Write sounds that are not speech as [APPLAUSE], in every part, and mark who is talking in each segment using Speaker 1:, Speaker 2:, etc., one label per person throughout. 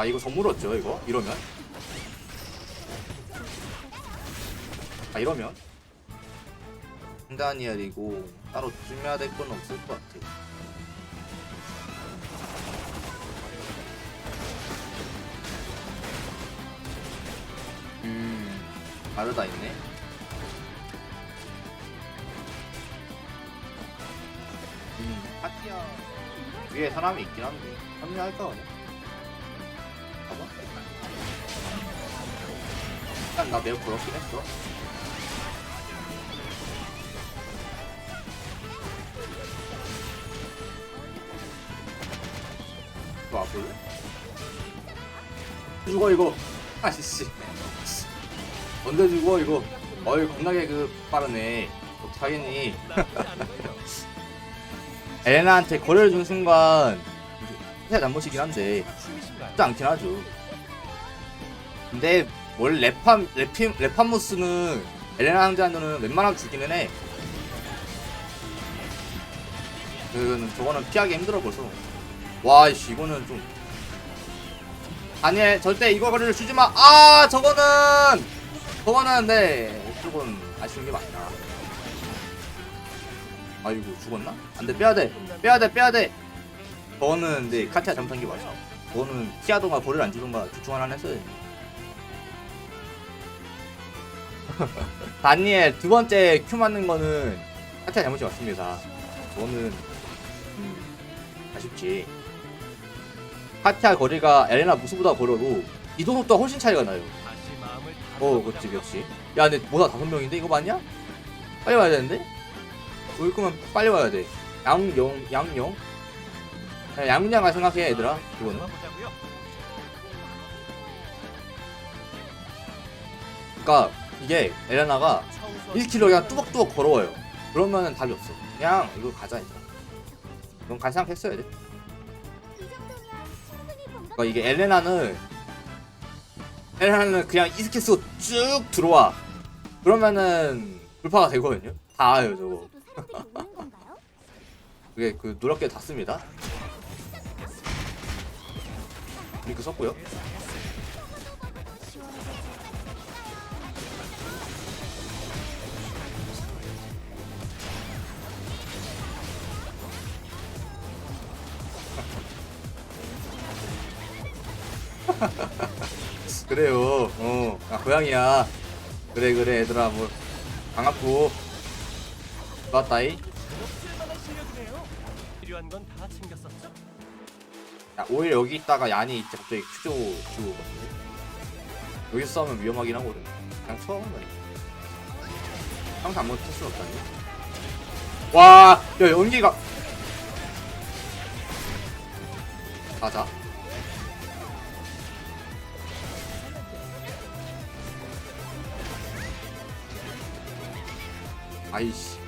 Speaker 1: 아 이거 선물었죠 이거? 이러면? 아 이러면? 다니엘이고 따로 조심해야 될 건 없을 것 같아. 음 다르다 있네. 음 파티야. 위에 사람이 있긴 한데 합류할까 그냥 일단 나 매우 부럽긴 했어. 이거 와볼래? 죽어 이거. 아씨 씨. 언제 죽어 이거? 어이 겁나게 그 빠르네. 어떡하겠니? [LAUGHS] 에레나한테 거래를 준 순간 진짜 잘못이긴 한데 쉽지 않긴 하죠. 근데 원래 랩함 랩힘 랩함무스는 에레나 상대한테는 웬만하면 죽기는 해 그, 저거는 피하기 힘들어 벌써 와 이씨 이거는 좀 아니 절대 이거 거리를 주지 마. 아 저거는 저거는 네 조금 아쉬운 게 맞다. 아이고 죽었나? 안 돼 빼야 돼 빼야 돼 빼야 돼. 저거는 네 카티아 게 맞아. 저거는 피하던가 거리를 안 주던가 둘중 하나 했어야 돼. [LAUGHS] 다니엘 두 번째 큐 맞는 거는 카티아 잘못이 맞습니다. 저거는 음, 아쉽지. 카티아 거리가 에레나 무수보다 걸어도 이동 속도가 훨씬 차이가 나요. 어, 그렇지, 그렇지. 야, 근데 뭐다 다섯 명인데 이거 맞냐? 빨리 와야 되는데? 올 거면 빨리 와야 돼. 양용, 양용. 야, 양양아 생각해, 얘들아. 이거는. 그러니까 이게 에레나가 1km 그냥 뚜벅뚜벅 걸어와요. 그러면은 답이 없어. 그냥 이거 가자, 얘들아. 넌간 생각 했어야 돼. 그러니까 이게 엘레나는 엘레나는 그냥 쓰고 쭉 들어와 그러면은 불파가 되거든요 다 와요 저거 [LAUGHS] 그게 그 노랗게 닿습니다 링크 썼고요 [LAUGHS] 그래요. 어. 아, 고양이야. 그래 그래 얘들아. 뭐 반갑고. 좋았다이.
Speaker 2: 필요한 건 다 챙겼었죠?
Speaker 1: 야, 오히려 여기 있다가 야니 이제 갑자기 큐조 주고 여기서 싸우면 위험하긴 하거든. 그냥 처음은 항상 아무것도 할수 없다니. 와 야 연기가. 가자 아이씨.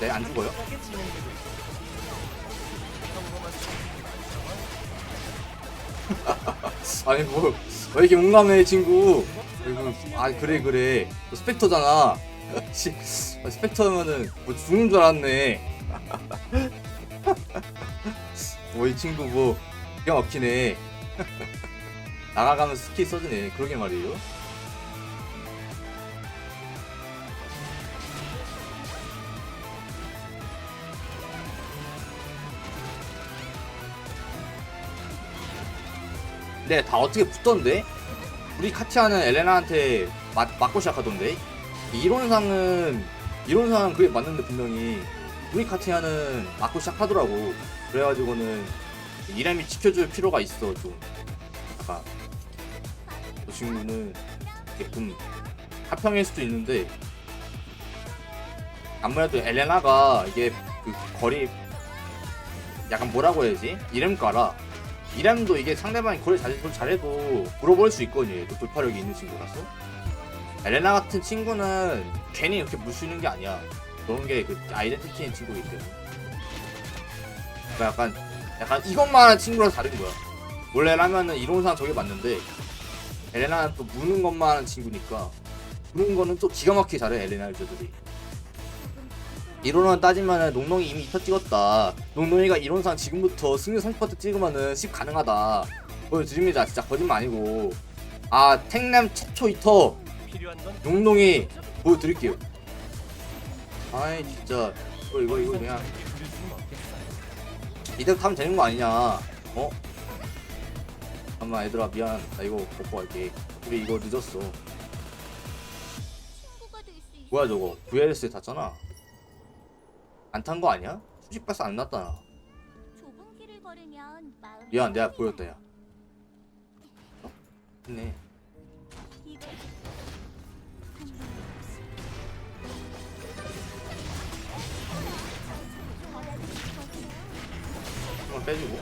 Speaker 1: 네 안 죽어요? [LAUGHS] 아니 뭐 왜 이렇게 용감해 친구? 아 그래 그래. 너 스펙터잖아. [LAUGHS] 씨, 아, 스펙터면은 뭐 죽는 줄 알았네. [LAUGHS] 뭐 이 친구 뭐 기가 막히네. 나가가면서 스킬 써주네. 그러게 말이에요 근데 다 어떻게 붙던데? 우리 카티아는 엘레나한테 맞, 맞고 시작하던데? 이론상은 이론상은 그게 맞는데 분명히 우리 카티아는 맞고 시작하더라고 그래가지고는 이렘이 지켜줄 필요가 있어 좀 아까 저 친구는 조금 하평일 수도 있는데 아무래도 엘레나가 이게 그 거리 약간 뭐라고 해야지 이렘가라 이렘도 이게 상대방이 거리 잘, 잘해도 물어볼 수 있거든요. 얘도 돌파력이 있는 친구라서. 엘레나 같은 친구는 괜히 이렇게 물수있는 게 아니야. 그런 게 그 아이덴티티인 친구이기 때문에. 그러니까 약간 약간 이것만 하는 친구라서 다른 거야. 원래라면은 이론상 저게 맞는데 엘레나는 또 무는 것만 하는 친구니까 무는 거는 또 기가 막히게 잘해 엘레나 유저들이 이론만 따지면은 농농이 이미 2터 찍었다. 농농이가 이론상 지금부터 승률 30% 찍으면은 10 가능하다. 보여드립니다. 진짜 거짓말 아니고. 아, 탱남 최초 2터
Speaker 2: 필요한 건
Speaker 1: 농농이 보여드릴게요. 아이 진짜 이거 이거 이거 그냥. 이대로 타면 되는 거 아니냐? 어? 잠깐만 얘들아 미안. 나 이거 먹고 갈게. 우리 이거 늦었어. 뭐야 저거? VLS에 탔잖아. 안 탄 거 아니야? 수직 발사 안 났다.
Speaker 3: 좁은 길을 걸으면 마음이
Speaker 1: 미안 내가 보였다 야. 어?
Speaker 3: 거예요.
Speaker 1: 한번 빼주고.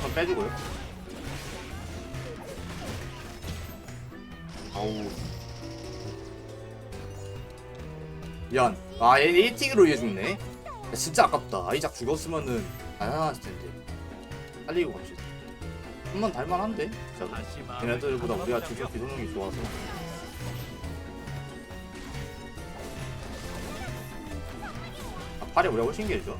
Speaker 1: 한번 빼주고요. 아우. 미안. 아, 얘 1틱으로 이해 죽네. 야, 진짜 아깝다. 아이작 죽었으면은 안 하나였을 텐데. 살리고 갑시다. 한번 달만한데? 진짜. 걔네들보다 우리가. 주적 기동력이 좋아서. 아, 팔이 우리가 훨씬 길죠.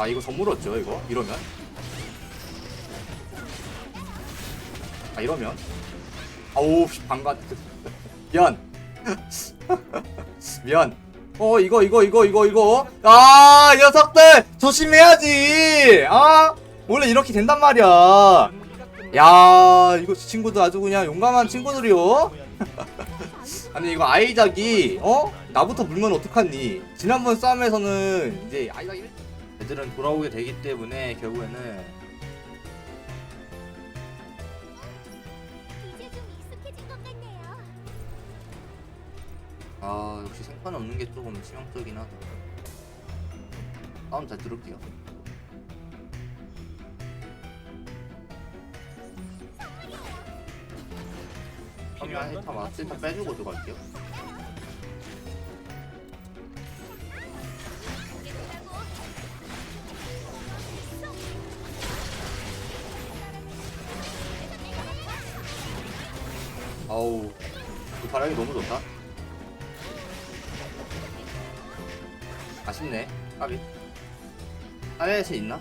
Speaker 1: 아 이거 선물었죠 이거? 이러면? 아 이러면? 아우 씨, 방관. [LAUGHS] 미안. [LAUGHS] 미안. 어 이거 이거 이거 이거 이거. 아이 녀석들! 조심해야지! 아 원래 이렇게 된단 말이야. 야 이거 친구들 아주 그냥 용감한 친구들이요. [LAUGHS] 아니 이거 아이작이 어? 나부터 물면 어떡하니? 지난번 싸움에서는 이제 아이작이 애들은 돌아오게 되기 때문에 결국에는
Speaker 3: 이제 좀 익숙해진 것 같네요.
Speaker 1: 아 역시 생판 없는 게 조금 치명적이긴 하다. 싸움 잘 들을게요. 그러면 일단
Speaker 2: 건
Speaker 1: 마스 일단
Speaker 2: 다
Speaker 1: 빼주고 들어갈게요 아우 그 바람이 너무 좋다 아쉽네 까비 아레스 있나?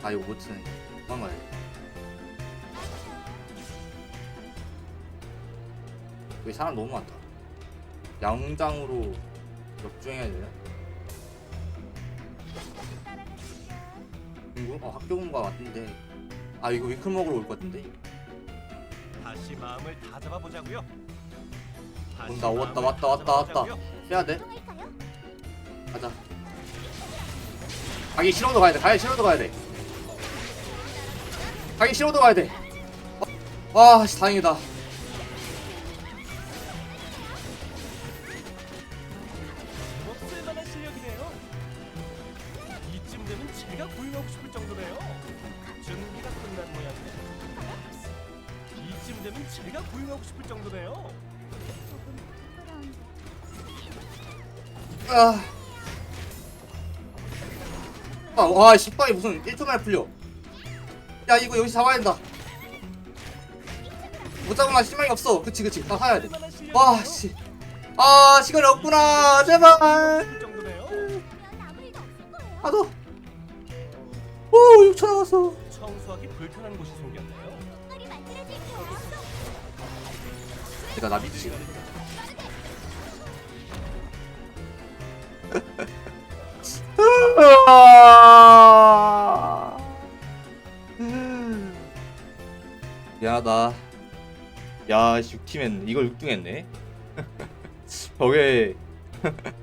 Speaker 1: 아 이거 못 쓰네 도망가야 돼 여기 사람 너무 많다 양장으로 역주행해야 되나? 공부? 어 학교 공부가 왔던데 아 이거 위클 먹으러 올 것 같은데?
Speaker 2: 다시 마음을 다 잡아 보자고요. 다시
Speaker 1: 온다, 왔다, 왔다,
Speaker 2: 다
Speaker 1: 왔다, 왔다. 해야 돼? 가자 가기 싫어도 가야 돼 가기 싫어도 가야 돼 가기 싫어도 가야 돼 어, 와 씨, 다행이다
Speaker 2: 만한 실력이네요. 이쯤 되면 제가 구입하고 싶을 정도네요. 되면 제가 구입하고 싶을 정도네요.
Speaker 1: 아. 아, 와, 식빵이 무슨 1초 만에 풀려. 야, 이거 여기서 잡아야 된다. 못 잡으면 실망이 없어. 그치, 그치. 다 사야 돼. 와, 씨. 아, 시간이 없구나. 제발.
Speaker 3: 아,
Speaker 1: 너. 오, 6초 남았어.
Speaker 2: 청소하기 불편한 곳이
Speaker 3: 생겼네요.
Speaker 1: 제가 나 믿으시고. 미안하다. [LAUGHS] 야, 씨, 6팀 했네. 이걸 6등 했네. [LAUGHS] 저게. [LAUGHS]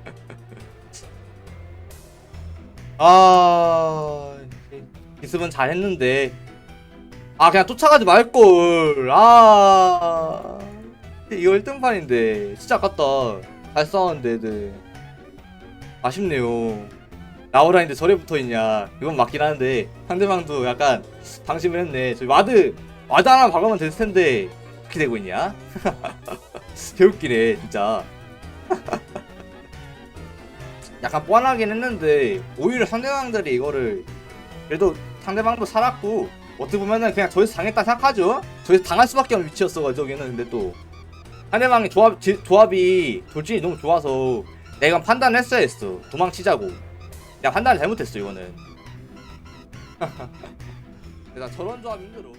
Speaker 1: 아, 기습은 잘 했는데. 아, 그냥 쫓아가지 말걸. 아. 이거 1등판인데. 진짜 아깝다. 잘 싸웠는데, 애들. 아쉽네요. 나오라는데 절에 붙어 있냐. 이건 맞긴 하는데, 상대방도 약간 방심을 했네. 저 와드, 와드 하나 박으면 됐을 텐데, 이렇게 되고 있냐? [LAUGHS] 개웃기네, 진짜. [LAUGHS] 약간 뻔하긴 했는데 오히려 상대방들이 이거를 그래도 상대방도 살았고 어떻게 보면은 그냥 저기서 당했다 생각하죠. 저기서 당할 수밖에 없는 위치였어 저기는 근데 또 상대방이 조합 지- 조합이 돌진이 너무 좋아서 내가 판단했어야 했어 도망치자고. 야 판단을 잘못했어 이거는. [LAUGHS] 나 저런 조합 힘들어.